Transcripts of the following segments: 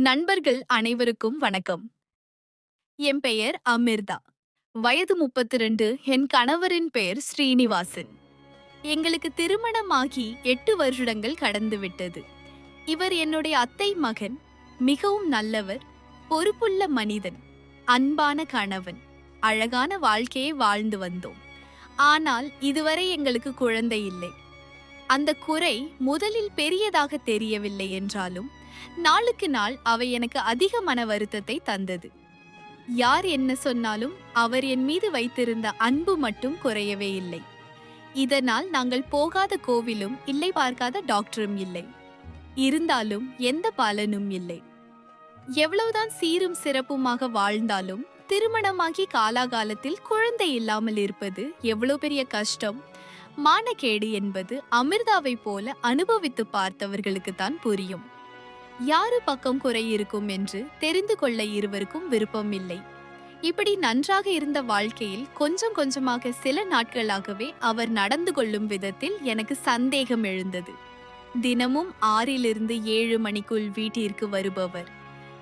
நண்பர்கள் அனைவருக்கும் வணக்கம். என் பெயர் அமிர்தா. வயது முப்பத்தி ரெண்டு என் கணவரின் பெயர் ஸ்ரீனிவாசன். எங்களுக்கு திருமணமாகி எட்டு வருடங்கள் கடந்துவிட்டது. இவர் என்னுடைய அத்தை மகன் மிகவும் நல்லவர் பொறுப்புள்ள மனிதன் அன்பான கணவன் அழகான வாழ்க்கையை வாழ்ந்து வந்தோம். ஆனால் இதுவரை எங்களுக்கு குழந்தை இல்லை. அந்த குறை முதலில் பெரியதாக தெரியவில்லை என்றாலும் நாளுக்கு நாள் அவை எனக்கு அதிக மன வருத்தத்தை தந்தது. யார் என்ன சொன்னாலும் அவர் என் மீது வைத்திருந்த அன்பு மட்டும் குறையவே இல்லை. இதனால் நாங்கள் போகாத கோவிலும் இல்லை பார்க்காத டாக்டரும் இல்லை. இருந்தாலும் எந்த பலனும் இல்லை. எவ்வளவுதான் சீரும் சிறப்புமாக வாழ்ந்தாலும் திருமணமாகி காலாகாலத்தில் குழந்தை இல்லாமல் இருப்பது எவ்வளவு பெரிய கஷ்டம். மானக்கேடு என்பது அமிர்தாவை போல அனுபவித்து பார்த்தவர்களுக்கு தான் புரியும். யாரு பக்கம் குறை இருக்கும் என்று தெரிந்து கொள்ள இருவருக்கும் விருப்பம் இல்லை. இப்படி நன்றாக இருந்த வாழ்க்கையில் கொஞ்சம் கொஞ்சமாக சில நாட்களாகவே அவர் நடந்து கொள்ளும் விதத்தில் எனக்கு சந்தேகம் எழுந்தது. தினமும் ஆறிலிருந்து ஏழு மணிக்குள் வீட்டிற்கு வருபவர்.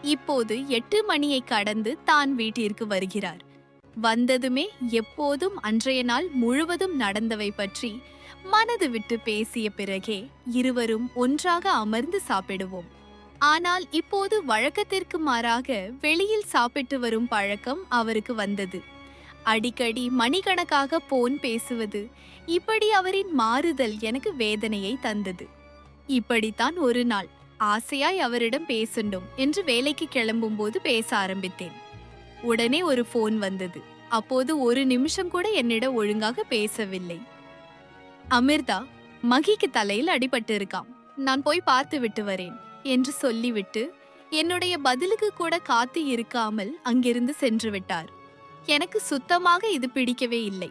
இப்போது எட்டு மணியை கடந்து தான் வீட்டிற்கு வருகிறார். வந்ததுமே எப்போதும் அன்றைய நாள் முழுவதும் நடந்தவை பற்றி மனது விட்டு பேசிய பிறகே இருவரும் ஒன்றாக அமர்ந்து சாப்பிடுவோம். ஆனால் இப்போது வழக்கத்திற்கு மாறாக வெளியில் சாப்பிட்டு வரும் பழக்கம் அவருக்கு வந்தது. அடிக்கடி மணிக்கணக்காக போன் பேசுவது இப்படி அவரின் மாறுதல் எனக்கு வேதனையை தந்தது. இப்படித்தான் ஒரு நாள் ஆசையாய் அவரிடம் பேசண்டும் என்று வேலைக்கு கிளம்பும் போது பேச ஆரம்பித்தேன். உடனே ஒரு போன் வந்தது. அப்போது ஒரு நிமிஷம் கூட என்னிடம் ஒழுங்காக பேசவில்லை. அமிர்தா மகிக்கு தலையில் அடிபட்டு இருக்காம் நான் போய் பார்த்து விட்டு வரேன். என்று சொல்லிவிட்டு என்னுடைய பதிலுக்கு கூட காத்து இருக்காமல் அங்கிருந்து சென்று விட்டார். எனக்கு சுத்தமாக இது பிடிக்கவே இல்லை.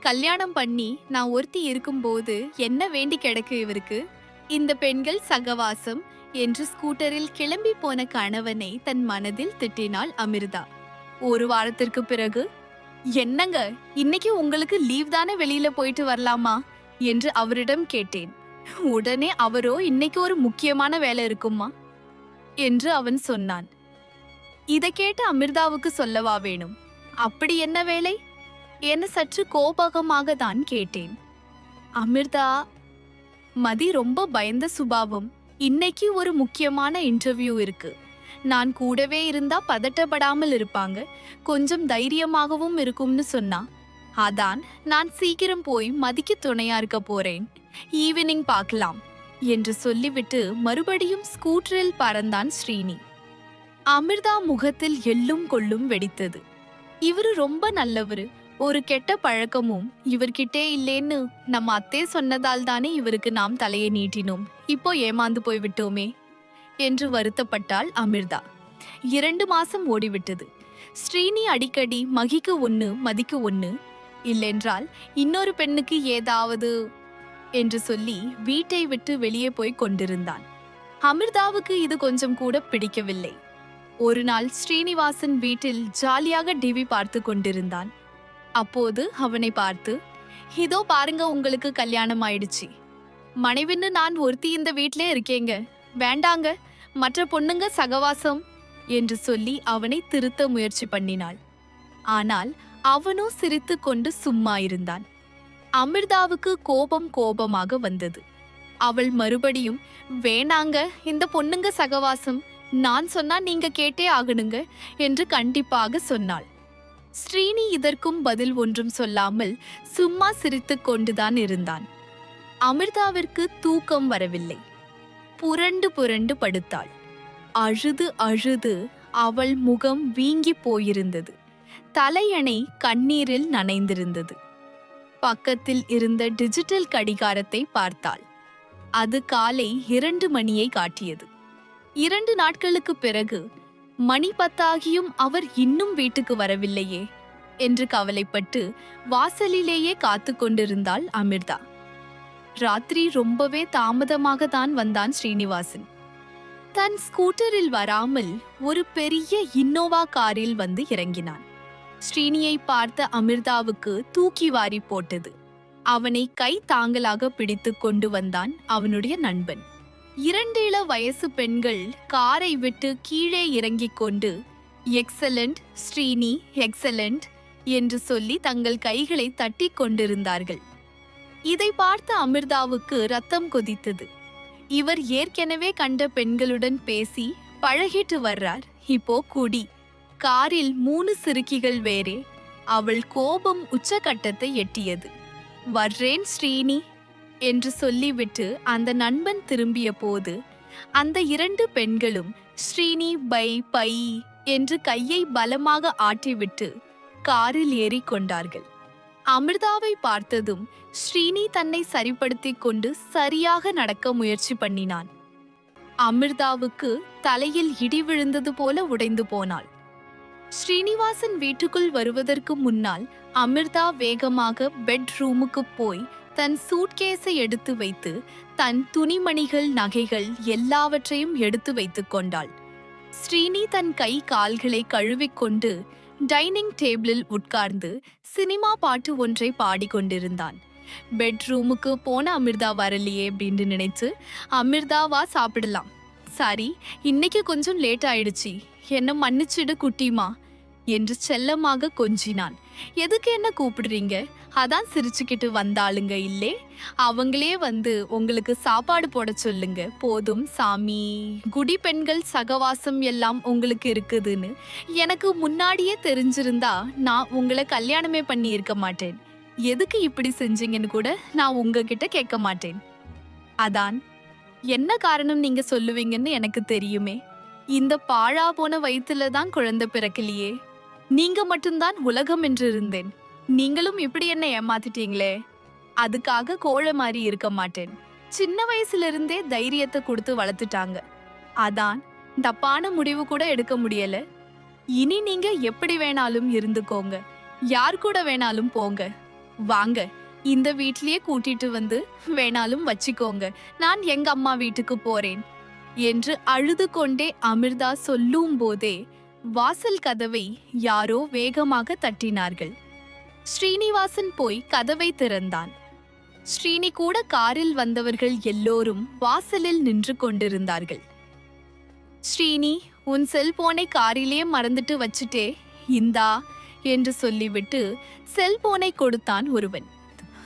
கல்யாணம் பண்ணி நான் ஒருத்தி இருக்கும்போது என்ன வேண்டி கிடக்கு இவருக்கு? இந்த பெண்கள் சகவாசம் என்று ஸ்கூட்டரில் கிளம்பி போன கணவனை தன் மனதில் திட்டினாள் அமிர்தா. ஒரு வாரத்திற்கு பிறகு என்னங்க இன்னைக்கு உங்களுக்கு லீவ் தானே வெளியில போயிட்டு வரலாமா? என்று அவரிடம் கேட்டேன். உடனே அவரோ இன்னைக்கு ஒரு முக்கியமான வேலை இருக்குமா என்று அவன் சொன்னான். இதை கேட்டு அமிர்தாவுக்கு சொல்லவா வேணும்? அப்படி என்ன வேலை? என சற்று கோபகமாக தான் கேட்டேன். அமிர்தா மதி ரொம்ப பயந்த சுபாவம். இன்னைக்கு ஒரு முக்கியமான இன்டர்வியூ இருக்கு. நான் கூடவே இருந்தா பதட்டப்படாமல் இருப்பாங்க. கொஞ்சம் தைரியமாகவும் இருக்கும்னு சொன்னா. அதான் நான் சீக்கிரம் போய் மதிக்க துணையா இருக்க போறேன். ஈவினிங் பார்க்கலாம் என்று சொல்லிவிட்டு மறுபடியும் ஸ்கூட்டரில் பறந்தான் ஸ்ரீனி. அமிர்தா முகத்தில் எள்ளும் கொள்ளும் வெடித்தது. இவரு ரொம்ப நல்லவரு ஒரு கெட்ட பழக்கமும் இவர்கிட்டே இல்லேன்னு நம்ம அத்தே சொன்னதால் தானே இவருக்கு நாம் தலையை நீட்டினோம் இப்போ ஏமாந்து போய்விட்டோமே என்று வருத்தப்பட்டாள் அமிர்தா. இரண்டு மாசம் ஓடிவிட்டது. ஸ்ரீனி அடிக்கடி மகிக்கு ஒன்று மதிக்கு ஒன்று இல்லென்றால் இன்னொரு பெண்ணுக்கு ஏதாவது என்று சொல்லி வீட்டை விட்டு வெளியே போய் கொண்டிருந்தான். அமிர்தாவுக்கு இது கொஞ்சம் கூட பிடிக்கவில்லை. ஒரு நாள் ஸ்ரீனிவாசன் வீட்டில் ஜாலியாக டிவி பார்த்து கொண்டிருந்தான். அப்போது அவனை பார்த்து இதோ பாருங்க உங்களுக்கு கல்யாணம் ஆயிடுச்சு. மனைவின்னு நான் ஒருத்தி இந்த வீட்டிலே இருக்கேங்க. வேண்டாங்க மற்ற பொண்ணுங்க சகவாசம் என்று சொல்லி அவனை திருத்த முயற்சி பண்ணினாள். ஆனால் அவனோ சிரித்து கொண்டு சும்மா இருந்தான் அமிர்தாவுக்கு கோபம் கோபமாக வந்தது. அவள் மறுபடியும் வேணாங்க இந்த பொண்ணுங்க சகவாசம். நான் சொன்னா நீங்க கேட்டே ஆகணுங்க என்று கண்டிப்பாக சொன்னாள். ஸ்ரீனி இதற்கும் பதில் ஒன்றும் சொல்லாமல் சும்மா சிரித்து கொண்டுதான் இருந்தான். அமிர்தாவிற்கு தூக்கம் வரவில்லை. புரண்டு புரண்டு படுத்தாள். அழுது அழுது அவள் முகம் வீங்கி போயிருந்தது. தலையணை கண்ணீரில் நனைந்திருந்தது. பக்கத்தில் இருந்த டிஜிட்டல் கடிகாரத்தை பார்த்தாள். அது காலை இரண்டு மணியை காட்டியது. இரண்டு நாட்களுக்கு பிறகு மணி பத்தாகியும் அவர் இன்னும் வீட்டுக்கு வரவில்லையே என்று கவலைப்பட்டு வாசலிலேயே காத்து கொண்டிருந்தாள் அமிர்தா. ராத்திரி ரொம்பவே தாமதமாக தான் வந்தான் ஸ்ரீனிவாசன். தன் ஸ்கூட்டரில் வராமல் ஒரு பெரிய இன்னோவா காரில் வந்து இறங்கினான். ஸ்ரீனியை பார்த்த அமிர்தாவுக்கு தூக்கி வாரி போட்டது. அவனை கை தாங்களாக பிடித்து கொண்டு வந்தான் அவனுடைய நண்பன். இரண்டு இள வயசு பெண்கள் காரை விட்டு கீழே இறங்கிக் கொண்டு எக்ஸலண்ட் ஸ்ரீனி எக்ஸலண்ட் என்று சொல்லி தங்கள் கைகளை தட்டிக் கொண்டிருந்தார்கள். இதை பார்த்த அமிர்தாவுக்கு ரத்தம் கொதித்தது. இவர் ஏற்கனவே கண்ட பெண்களுடன் பேசி பழகிட்டு வர்றார். இப்போ குடி. காரில் மூணு சிறுக்கிகள் வேறே. அவள் கோபம் உச்சகட்டத்தை எட்டியது. வர்றேன் ஸ்ரீனி என்று சொல்லிவிட்டு அந்த நண்பன் திரும்பிய போது அந்த இரண்டு பெண்களும் ஸ்ரீனி பை பை என்று கையை பலமாக ஆட்டிவிட்டு காரில் ஏறிக் கொண்டார்கள். அமிர்தாவை பார்த்ததும் ஸ்ரீனி தன்னை சரிப்படுத்திக் கொண்டு சரியாக நடக்க முயற்சி பண்ணினான். அமிர்தாவுக்கு தலையில் இடி விழுந்தது போல உடைந்து போனாள். ஸ்ரீனிவாசன் வீட்டுக்குள் வருவதற்கு முன்னால் அமிர்தா வேகமாக பெட்ரூமுக்கு போய் தன் சூட்கேஸை எடுத்து வைத்து தன் துணிமணிகள் நகைகள் எல்லாவற்றையும் எடுத்து வைத்துக் கொண்டாள். ஸ்ரீனி தன் கை கால்களை கழுவிக்கொண்டு டைனிங் டேபிளில் உட்கார்ந்து சினிமா பாட்டு ஒன்றை பாடிக்கொண்டிருந்தான். பெட்ரூமுக்கு போன அமிர்தா வரலையே அப்படின்னு நினைச்சு அமிர்தாவா சாப்பிடலாம். சாரி இன்னைக்கு கொஞ்சம் லேட் ஆயிடுச்சு. என்ன மன்னிச்சிடு குட்டிமா என்று செல்லமாக கொஞ்சினான். எதுக்கு என்ன கூப்பிடுறீங்க? அதான் சிரிச்சுக்கிட்டு வந்தாளுங்க இல்லே. அவங்களே வந்து உங்களுக்கு சாப்பாடு போட சொல்லுங்க. போதும் சாமி. குடி பெண்கள் சகவாசம் எல்லாம் உங்களுக்கு இருக்குதுன்னு எனக்கு முன்னாடியே தெரிஞ்சிருந்தா நான் உங்களை கல்யாணமே பண்ணி இருக்க மாட்டேன். எதுக்கு இப்படி செஞ்சீங்கன்னு கூட நான் உங்ககிட்ட கேட்க மாட்டேன். அதான் என்ன காரணம் நீங்க சொல்லுவீங்கன்னு எனக்கு தெரியுமே. இந்த பாழா போன வயிற்றுல தான் குழந்தை பிறக்கலையே. நீங்க மட்டும்தான் உலகம் என்று இருந்தேன். நீங்களும் இப்படி என்ன ஏமாத்திட்டீங்களே. அதுக்காக கோழ மாதிரி இருக்க மாட்டேன். சின்ன வயசுல இருந்தே தைரியத்தை கொடுத்து வளர்த்துட்டாங்க. அதான் தப்பான முடிவு கூட எடுக்க முடியல. இனி நீங்க எப்படி வேணாலும் இருந்துக்கோங்க. யார் கூட வேணாலும் போங்க. வாங்க. இந்த வீட்லயே கூட்டிட்டு வந்து வேணாலும் வச்சுக்கோங்க. நான் எங்க அம்மா வீட்டுக்கு போறேன். என்று அழுது கொண்டே அமிர்தா சொல்லும் போதே வாசல் கதவை யாரோ வேகமாக தட்டினார்கள். ஸ்ரீனிவாசன் போய் கதவை திறந்தான். ஸ்ரீனி கூட காரில் வந்தவர்கள் எல்லோரும் வாசலில் நின்று கொண்டிருந்தார்கள். ஸ்ரீனி உன் செல்போனை காரிலே மறந்துட்டு வச்சுட்டே இந்தா என்று சொல்லிவிட்டு செல்போனை கொடுத்தான் ஒருவன்.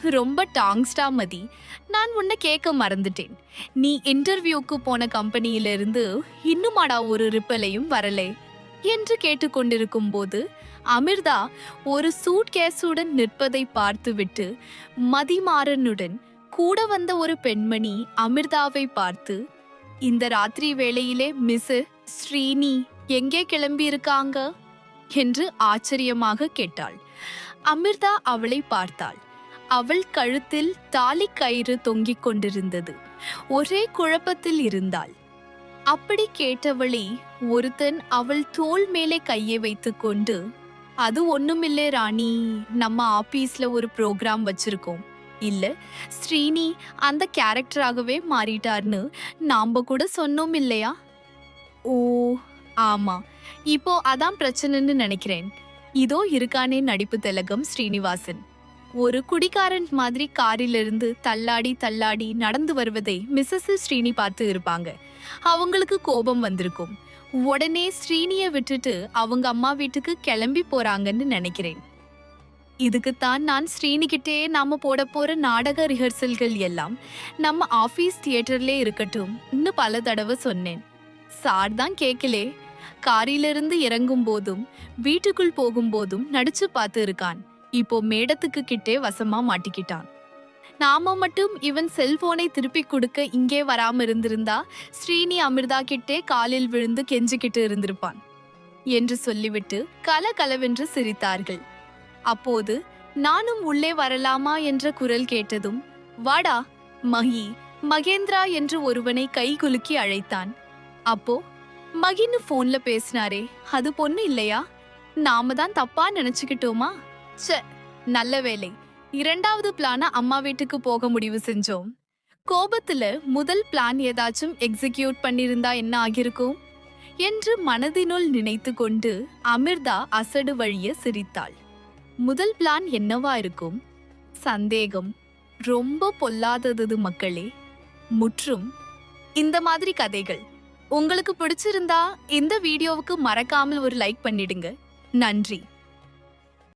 ரொம்ப டாங்ஸ்டா மதி. நான் உன்னை கேட்க மறந்துட்டேன். நீ இன்டர்வியூக்கு போன கம்பெனியிலிருந்து இன்னுமாடா ஒரு ரிப்பலையும் வரலே என்று கேட்டுக்கொண்டிருக்கும் போது அமிர்தா ஒரு சூட் கேஸுடன் நிற்பதை பார்த்துவிட்டு மதிமாறனுடன் கூட வந்த ஒரு பெண்மணி அமிர்தாவை பார்த்து இந்த ராத்திரி வேளையிலே மிஸ் ஸ்ரீனி எங்கே கிளம்பியிருக்காங்க? என்று ஆச்சரியமாக கேட்டாள். அமிர்தா அவளை பார்த்தாள். அவள் கழுத்தில் தாலி கயிறு தொங்கிக் கொண்டிருந்தது. ஒரே குழப்பத்தில் இருந்தாள். அப்படி கேட்டவளை ஒருத்தன் அவள் தோல் மேலே கையை வைத்துக்கொண்டு அது ஒண்ணுமில்லை ராணி நம்ம ஆபீஸ்ல ஒரு ப்ரோக்ராம் வச்சிருக்கோம். இல்ல ஸ்ரீனி அந்த கேரக்டராகவே மாறிட்டார்னு நாம கூட சொன்னோம் இல்லையா? ஓ ஆமா. இப்போ அதான் பிரச்சனைன்னு நினைக்கிறேன். இதோ இருக்கானே நடிப்பு திலகம் ஸ்ரீனிவாசன். ஒரு குடிகாரன் மாதிரி காரிலிருந்து தள்ளாடி தள்ளாடி நடந்து வருவதை மிஸ்ஸஸ் ஸ்ரீனி பார்த்து இருப்பாங்க. அவங்களுக்கு கோபம் வந்திருக்கும். உடனே ஸ்ரீனிய விட்டுட்டு அவங்க அம்மா வீட்டுக்கு கிளம்பி போறாங்கன்னு நினைக்கிறேன். இதுக்குத்தான் நான் ஸ்ரீனிகிட்டே நாம போட போற நாடக ரிஹர்சல்கள் எல்லாம் நம்ம ஆபீஸ் தியேட்டர்லே இருக்கட்டும் இன்னும் பல தடவை சொன்னேன். சார் தான் கேட்கலே காரிலிருந்து இறங்கும் போதும் வீட்டுக்குள் போகும்போதும் நடிச்சு பார்த்து இருக்கான். இப்போ மேடத்துக்கு கிட்டே வசமா மாட்டிக்கிட்டான். நாம மட்டும் இவன் செல்போனை திருப்பி கொடுக்க இங்கே வராம இருந்திருந்தா ஸ்ரீனி அமிர்தா கிட்டே காலில் விழுந்து கெஞ்சிக்கிட்டு இருந்திருப்பான். என்று சொல்லிவிட்டு கலகலவென்று சிரித்தார்கள். அப்போது நானும் உள்ளே வரலாமா என்ற குரல் கேட்டதும் வாடா மகி மகேந்திரா என்று ஒருவனை கை குலுக்கி அழைத்தான். அப்போ மகின்னு போன்ல பேசினாரே அது பொண்ணு இல்லையா? நாம தான் தப்பா நினைச்சுக்கிட்டோமா? ச்சே நல்ல வேலை இரண்டாவது பிளான அம்மா வீட்டுக்கு போக முடிவு செஞ்சோம். கோபத்துல முதல் பிளான் ஏதாச்சும் எக்ஸிக்யூட் பண்ணிருந்தா என்ன ஆகிருக்கும் என்று மனதினுள் நினைத்து கொண்டு அமிர்தா அசடு வழிய சிரித்தாள். முதல் பிளான் என்னவா இருக்கும்? சந்தேகம். ரொம்ப பொல்லாதது மக்களே. முற்றும். இந்த மாதிரி கதைகள். உங்களுக்கு பிடிச்சிருந்தா இந்த வீடியோவுக்கு மறக்காமல் ஒரு லைக் பண்ணிடுங்க. நன்றி.